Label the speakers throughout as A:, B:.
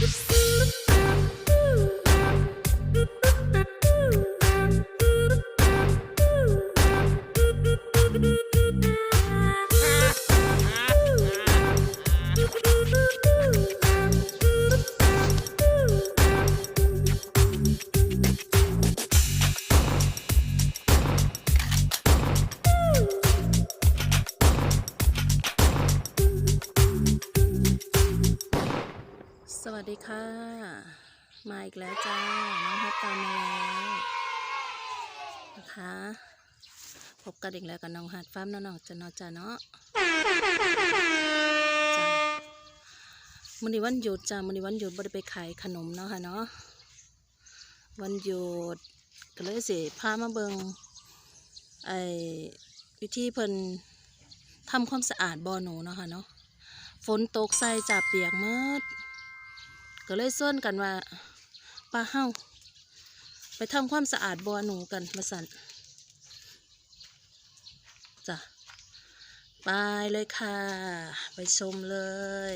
A: you Oopsie. ค่ะ มาอีกแล้วจ้า น้องฮัตตามมาแล้วนะคะ พบกันอีกแล้วกับน้องฮัตฟ้ามน้องๆจะเนอจ้าเนาะจ้ามันนี้วันหยุดจ้ามันนี้วันหยุดบ่ได้ไปขายขนมเนาะค่ะเนาะ วันหยุดก็เลยสิพามาเบิงไอ้วิธีเพิ่นทำความสะอาดบ่อหนูเนาะค่ะเนาะ ฝนตกใส่จับเปียกมืด ก็เลยส่วนกันว่าป้าเฮาไปทำความสะอาดบัวหนูกันมาสันจ้ะไปเลยค่ะ ไปชมเลย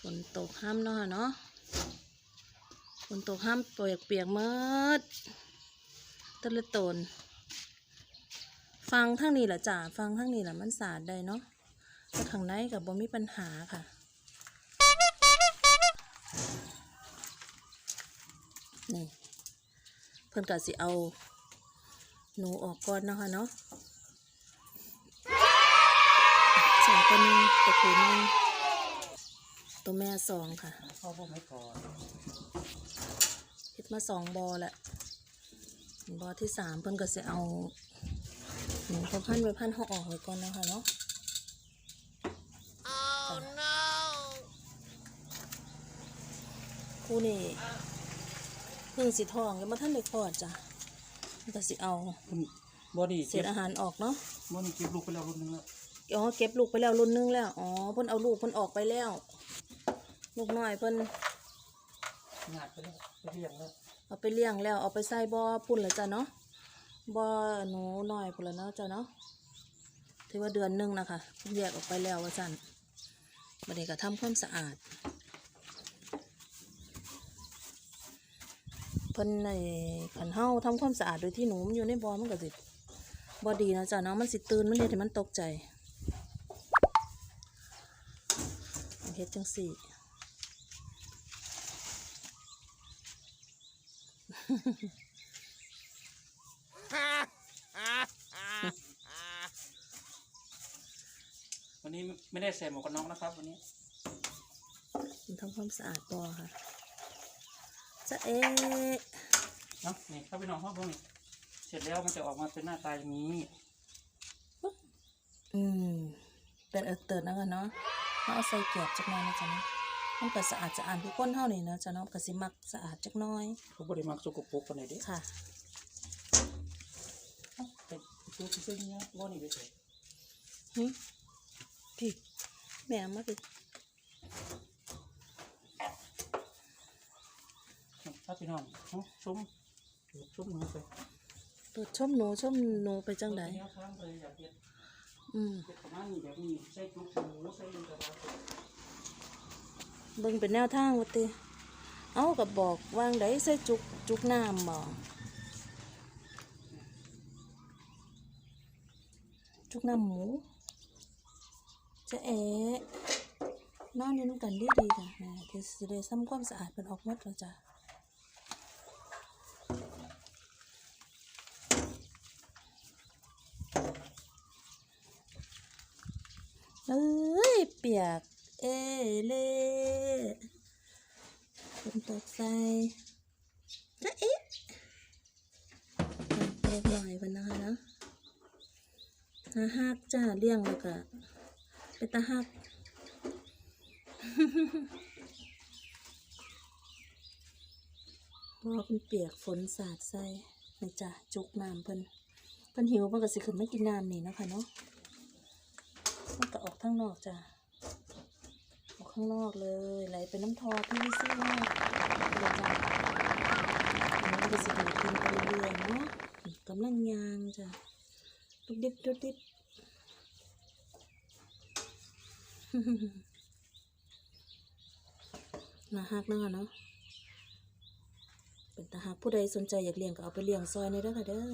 A: ฝนตกห้ามเนาะเนาะฝนตกห้ามเปียกเปียกๆหมืดตะละตน ฟังทั้งนี้แหละจ้ะฟังทั้งนี้แหละมันสาดได้เนาะแต่ข้างในกับบ่มีปัญหาค่ะนี่เพิ่นก็สิเอาหนูออกก่อนเนาะค่ะเนาะสองตัวหนึงตัวผู้หนึงตัวแม่สองค่ะ
B: เข้าพวกไม่ก่อน
A: เฮ็ดมาสองบอแหละบอที่สามเพิ่นก็สิเอา หนูพอพันไปพันเขาออกไว้ก่อนนะคะเนาะ oh no คู่นี่เพิ่งสิทองยังมาท่านได้คลอดจ้ะมันก็สิเอา
B: คุณบอดี้
A: เศ
B: เก็
A: ษ
B: บ
A: อาหารออกเนาะ
B: บอดี้เก็บลูกไปแล้วรุ่นหนึงแล้ว
A: อ๋อเก็บลูกไปแล้วรุ่นหนึงแล้วอ๋อเพิ่นเอาลูกเพิ่นออกไปแล้ว ลูกน้อยเพิ่น
B: งาดไปแล้วไปเรียงแล้ว
A: เอาไปเลี้ยงแล้วเอาไปใส่บ่อพุ่นแล้วจ้ะเนาะ บ่หนูน้อยพุ่นแล้วเนาะจ้ะเนาะถือว่าเดือนหนึ่งนะคะแยกออกไปแล้วว่าสั่นบัดนี้ก็ทำความสะอาดเพิ่นในขันเฮาทำความสะอาดโดยที่หนูมันอยู่ในบ่อมันก็สิบ่ดีนะจ้ะเนาะมันสิตื่นมันเฮ็ดให้มันตกใจเฮ็ดจังสี่
B: วันนี้ไม่ได้ใส่หมวกกันน็อกนะครับ วันนี้
A: มันทำความสะอาดบ่อค่ะ จะเอ๊ะ
B: เนาะนี่เข้าไปนอนห้องพวกนี้เสร็จแล้วมันจะออกมาเป็นหน้าตาอย่างนี้
A: อืม เป็นเอิกเติร์ดนะกันเนาะเขาเอาใส่แกบจักหน่อยนะจ๊ะเนาะมันก็สะอาดสะอาดทุกคนเท่านี้เนาะจ๊ะเนาะก็สิมักสะอาดจักหน้อย
B: เขาบริมักสกปรกกันไหนเด้
A: ค่ะ
B: เอ้าไปตัวที่ซื้อเนี้ยบอดี้ไปใส่
A: หึ พี่แม่เอามาพี่
B: ถ้าไปนอนเนาะชมชมหนูไป
A: เปิดชมหนูชมหนูไปจังได
B: เนี้ยค้างเลยอยากเก็บ
A: อืม
B: เก็บประมาณนี้แบบนี้ใส่จุกหมูใส่กระดาษ
A: เบิ่งเป็นแนวทางว่าติเอากับบอกวางไดใส่จุกจุกน้ำบ่จุกน้ำหมู จะเอ๋นอนอยู่นำกันดีดีจ้ะแม่เดี๋ยวสิได้ทำความสะอาดเป็นออกหมดแล้วจ้ะเอ้ย เปียก เอเล่ฝนตกใส่จะเอ๊ะเรียบร้อยเพิ่นนะคะนะหาฮักจ้าเลี้ยงแล้วก็ เป็นตาฮักเพราะเพิ่นเปียกฝนสาดใส่นี่จ้ะจุกน้ำเพิ่นเพิ่นหิวเพิ่นก็สิขึ้นมากินน้ำนี่นะคะเนาะมันก็ออกข้างนอกจ้ะออกข้างนอกเลยไหลเป็นน้ำทอพี่ซี่มากเลยจ้ะอันนี้ก็สิเกิดขึ้นไปเรื่อยเนาะกำลังยางจ้ะดุกดิบดุกดิบ นาฮักเนาะเนาะเป็นตาฮักผู้ใดสนใจอยากเลี้ยงก็เอาไปเลี้ยงซอยในเด้อค่ะเด้อ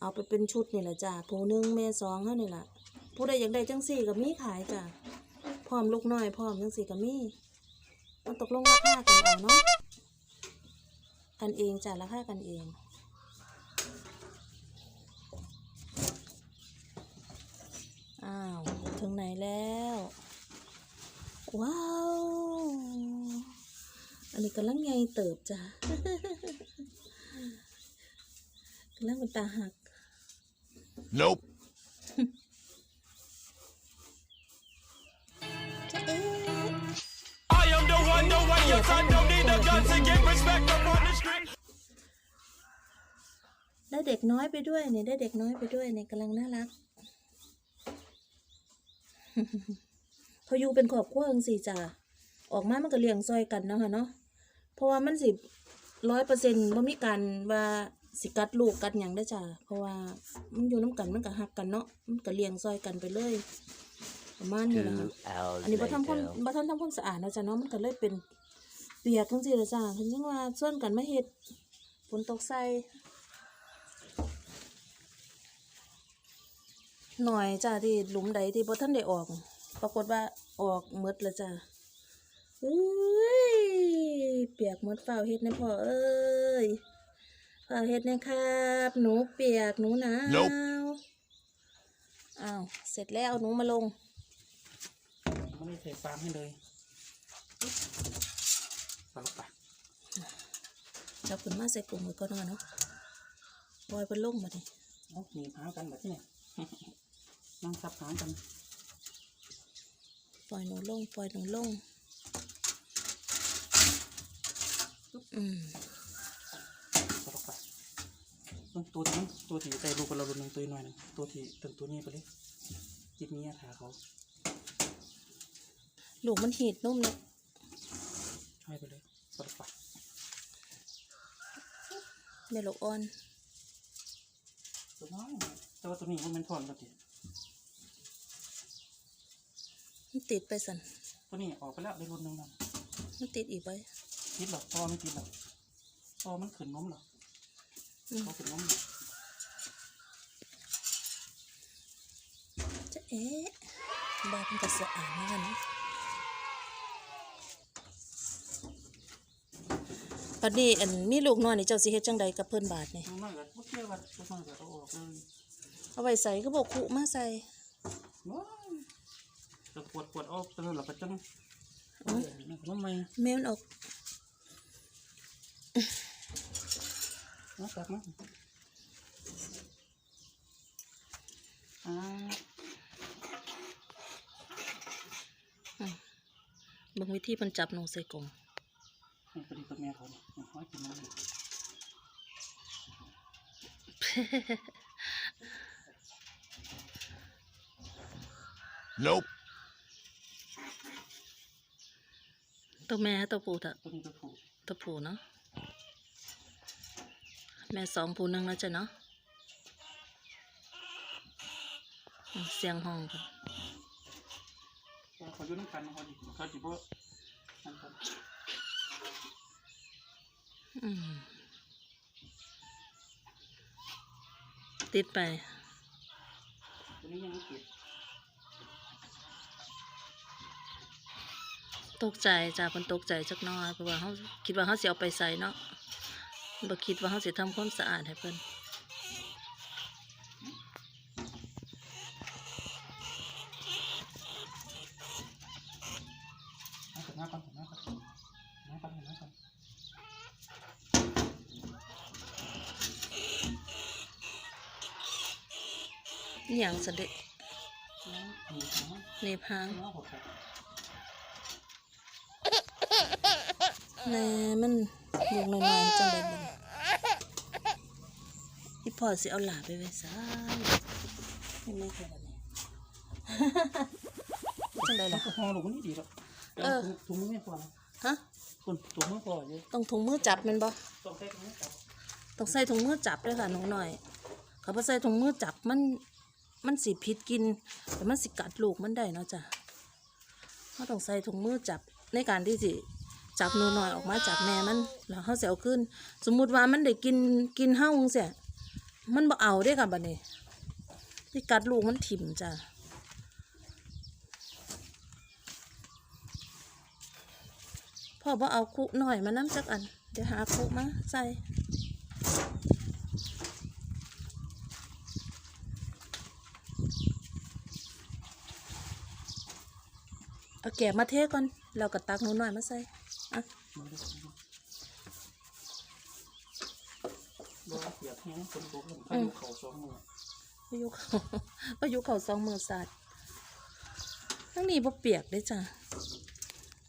A: เอาไปเป็นชุดนี่แหละจ้ะผู้หนึ่งแม่สองเท่านี่แหละผู้ใดอยากได้จังสี่ก็มีขายจ้ะพร้อมลูกน้อยพร้อมจังสี่ก็มีมันตกลงราคากันเอาเนาะกันเองจ้ะราคากันเองอ้าว ถึงไหนแล้ว ว้าว อันนี้กำลังไงเติบจ้ะกำลังเป็นตาหัก
C: Nope.
A: จะเอ๊ะ
C: I am the one, the way your son don't need a gun to get respect up on the street.
A: ได้เด็กน้อยไปด้วยเนี่ยได้เด็กน้อยไปด้วยเนี่ยกำลังน่ารัก เขาอยู่เป็นครอบครัวจังสี่จ้ะออกมามันก็เลี้ยงซอยกันเนาะค่ะเนาะเพราะว่ามันสิร้อยเปอร์เซ็นต์ว่ามีการว่าสิกัดลูกกัดหยังได้อจ้ะเพราะว่ามันอยู่น้ำกันมันก็หักกันเนาะมันก็เลี้ยงซอยกันไปเลยประมาณนี้แหละค่ะ
D: Two hours
A: อันนี้บ่ทำความ
D: later.
A: บ่ทันทำความสะอาดนะจ๊ะเนาะมันก็เลยเป็นเปียกจังซี่ล่ะจ้ะเพิ่นยังว่าส่วนกันมาเฮ็ดฝนตกใส่ หน่อยจ้ะที่หลุมใดที่บ่ทันได้ออก ปรากฏว่าออกหมดแล้วจ้ะอุ้ยเปียกหมดฝ้าวเฮ็ดนะพ่อเอ้ยฝ้าวเฮ็ดนะครับ หนูเปียกหนูหนาว
C: Nope
A: อ้าวเสร็จแล้วเอาหนูมาลง
B: ไม่ได้ใส่ฟางให้เลยสลับไป
A: จับขึ้นมาใส่กลุ่มไว้ก่อนเนาะปล่อยเพิ่นลงมาดิ
B: เอาหนีบหากันแบบนี้ นั่งซับหากัน
A: ปล่อยหนูลง ปล่อยหนูลง อืม
B: สลับไปต้องตัวที่มันตัวที่ใจลูกกับเราตัวหนึ่งตัวหน่อยหนึงตัวที่ตึงตัวนี้ไปเลยจิบนี้ขาเขา
A: ลูกมันหีดนุ่มเนาะ
B: ให้ไปเลยสลับไป
A: แม่ลูกอ่อน
B: ตัวน้อยแต่ว่าตัวนี้มันเป็นทอนกันที
A: มันติดไปสัน
B: ตัวนี้ออกไปแล้วได้รุ่นหนึ่งแล้ว
A: มันติดอีกไป
B: ติดหรอพอไม่ติดหรอพอมันขึ้นนมหรอ
A: อืม
B: เขาขึ้นนม
A: จะเอ๊ะบ้านมันก็สะอาดเหมือนกันเนาะปัดนี้อันมีลูกน้อยนี่เจ้าสิเฮ็ดจังใดกับเพิ่นบาทนี่
B: น้อยกันเมื่อกี้กันเมื่อกี้กันเอาออกเลย
A: เอาไว้ใส่ก็บอกขุมาใส่
B: ว้าวจะปวดปวดออกตลอดหลับไปจัง
A: อ๋อ
B: ทำไม
A: แม่มันออก
B: นะกลับมาอ่า
A: เบิ่งวิธีมันจับหนูใส่กรง
B: นี่พอดีกับแม่เขาเนี่ยห้อยกินน้ำ
C: Nope.
A: ตัวแม่ตัวผู้ตะ
B: ตัวนี้ตัวผูก
A: ตัวผู้เนาะแม่สองผู้หนึ่งแล้วจ้ะเนาะอืมเสียงห้องกัน
B: เขาอยู่น้ำกันเขาดิเขาจิบว่าน้ำกัน
A: อืมติดไป
B: ตัวนี้ยังไม่ติด
A: ตกใจจ้าเพิ่นตกใจจักหน้อยเพราะว่าเขาคิดว่าเขาสิเอาไปใส่เนาะบ่คิดว่าเขาสิทำความสะอาดให้เพิ่น
B: น้ำกันน้ำกันน้ำกันน้ำกันน้ำกัน
A: อหย่างสะเด็จ
B: น้ำหนีน้ำ
A: เนบหาง
B: น้ำหดครับ
A: แม่มันลูกน้อยๆจังได๋บ่อีพ่อสิเอาหลาไปไว้ซ้ายให้แม่แค่บัดนี้ จังได๋
B: แล้
A: ล่ะ
B: วก็ห่อลูกนี่ดีแล้ว
A: เออ
B: ถุงมือไม่พอนะ
A: ฮะ
B: คุณถุงมือพอเยอะ
A: ต้องถุงมือจับแม่นบ่
B: ต้องใช้ถุงมือจับ
A: ต้องใส่ถุงมือจับด้วยค่ะหนูหน่อย เขาพอใส่ถุงมือจับมัน มันสิพิษกิน แต่มันสิกัดลูกมันได้เนาะจ้ะเขาต้องใส่ถุงมือจับ ในการที่สิจับหนูน้อยออกมาจากแม่มันแล้วเขาเสียวขึ้น สมมุติว่ามันได้กินกินเห้าเสียมันบ่เอาได้ค่ะบัดนี้ที่กัดลูกมันถิ่มจ้ะพ่อบ่เอาคุหน่อยมาน้ำจักอัน เดี๋ยวหาคุมาใส่ เอาแกะมาเทก่อนแล้วก็ตักหนูหน่อยมาใส่อะ
B: มันได้บ่เปียกแห้งคนตกผมพายุเขาสองมือ
A: ประยุกเขาประยุกเขาสองมือสัตว์ทั้งนี้บ่เปียกเด้จ้ะ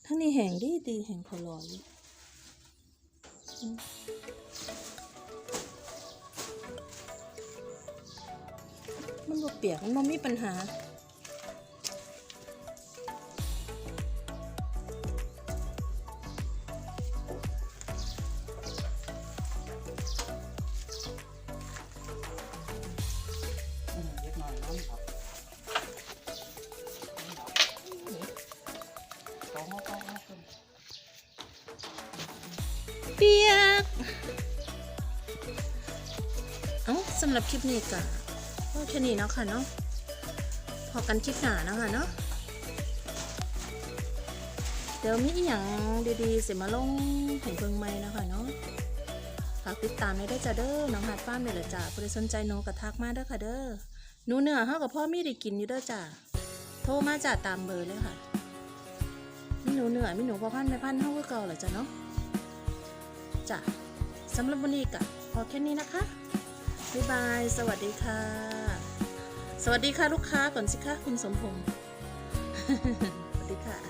A: ทั้งนี้แห้งดีดีแห้งเขาลอยอยู่อืมมันบ่เปียกมันบ่มีปัญหา
B: เอ้า
A: สำหรับคลิปนี้ก็แค่นี้เนาะค่ะเนาะพอกันคลิปหน้าเนาะคะเนาะเดี๋ยวมีอย่างดีๆเสิมาลงให้เพิ่งใหม่นะคะเนาะฝากติดตามได้จ้ะเด้อน้องหัดฟ้าร์มเนี่แหละจ้ะผู้ใดสนใจโนกระทักมาเด้อค่ะเด้อหนูเนื้อเฮากับพ่อมีได้กินอยู่เด้อจ้ะโทรมาจ้ะตามเบอร์เลยค่ะมีหนูเนื้อมีหนูพ่อพันธุ์แม่พันเฮาคือเก่าแหละจ้ะเนาะจ้ะสำหรับวันนี้ก็พอแค่นี้นะคะ บ๊ายบาย สวัสดีค่ะ สวัสดีค่ะลูกค้าก่อนสิคะคุณสมพงษ์สวัสดีค่ะ